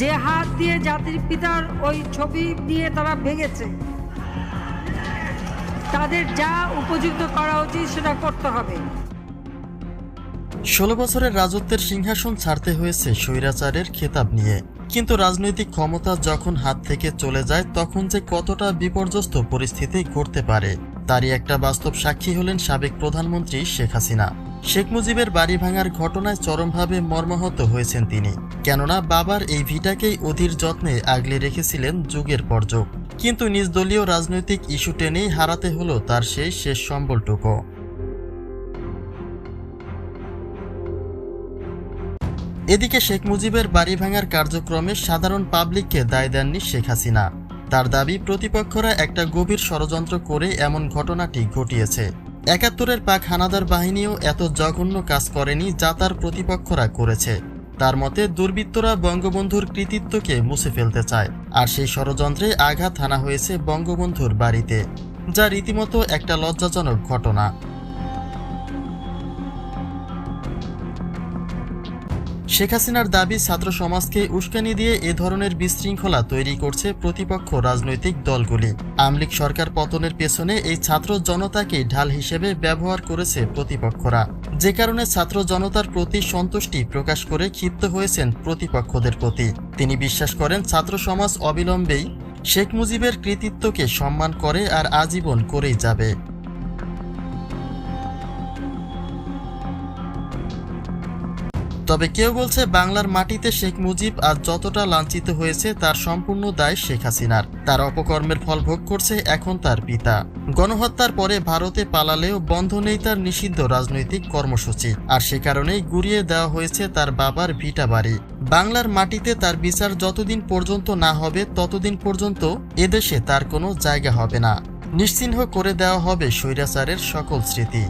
যে হাত দিয়ে জাতির পিতার ওই ছবি দিয়ে তারা ভেঙেছে, তাদের যা উপযুক্ত করা উচিত সেটা করতে হবে। ষোলো বছরের রাজত্বের সিংহাসন ছাড়তে হয়েছে স্বৈরাচারের খেতাব নিয়ে। কিন্তু রাজনৈতিক ক্ষমতা যখন হাত থেকে চলে যায়, তখন যে কতটা বিপর্যস্ত পরিস্থিতি ঘটতে পারে। তারই একটা বাস্তব সাক্ষী হলেন সাবেক প্রধানমন্ত্রী শেখ হাসিনা। শেখ মুজিবের বাড়ি ভাঙার ঘটনায় চরমভাবে মর্মাহত হয়েছেন তিনি। কেননা বাবার এই ভিটাকেই অধীর যত্নে আগলে রেখেছিলেন যুগের পর যুগ। কিন্তু নিজ দলীয় রাজনৈতিক ইস্যু টেনেই হারাতে হলো তার সেই শেষ সম্বলটুকু। এদিকে শেখ মুজিবের বাড়ি ভাঙার কার্যক্রমে সাধারণ পাবলিককে দায় দেননি শেখ হাসিনা। তার দাবি, প্রতিপক্ষরা একটা গভীর ষড়যন্ত্র করে এমন ঘটনাটি ঘটিয়েছে। একাত্তরের পাক হানাদার বাহিনীও এত জঘন্য কাজ করেনি যা তার প্রতিপক্ষরা করেছে। তার মতে, দুর্বৃত্তরা বঙ্গবন্ধুর কৃতিত্বকে মুছে ফেলতে চায়, আর সেই ষড়যন্ত্রে আঘাত হানা হয়েছে বঙ্গবন্ধুর বাড়িতে, যা রীতিমতো একটা লজ্জাজনক ঘটনা। শেখ হাসিনার দাবি ছাত্র সমাজকে উস্কানি দিয়ে এ ধরনের বিশৃঙ্খলা তৈরি করছে প্রতিপক্ষ রাজনৈতিক দলগুলি। আমলিক সরকার পতনের পেছনে এই ছাত্র জনতাকে ঢাল হিসেবে ব্যবহার করেছে প্রতিপক্ষরা। যে কারণে ছাত্র জনতার প্রতি সন্তুষ্টি প্রকাশ করে ক্ষিপ্ত হয়েছেন প্রতিপক্ষদের প্রতি। তিনি বিশ্বাস করেন ছাত্র সমাজ অবিলম্বেই শেখ মুজিবের কৃতিত্বকে সম্মান করে আর আজীবন করেই যাবে। তবে কেউ বলছে বাংলার মাটিতে শেখ মুজিব আজ যতটা লাঞ্ছিত হয়েছে তার সম্পূর্ণ দায় শেখ হাসিনার। তার অপকর্মের ফল ভোগ করছে এখন তার পিতা। গণহত্যার পরে ভারতে পালালেও বন্ধ নেই তার নিষিদ্ধ রাজনৈতিক কর্মসূচি। আর সে কারণেই গুড়িয়ে দেওয়া হয়েছে তার বাবার ভিটা বাড়ি। বাংলার মাটিতে তার বিচার যতদিন পর্যন্ত না হবে, ততদিন পর্যন্ত এদেশে তার কোনো জায়গা হবে না। নিশ্চিহ্ন করে দেওয়া হবে স্বৈরাচারের সকল স্মৃতি।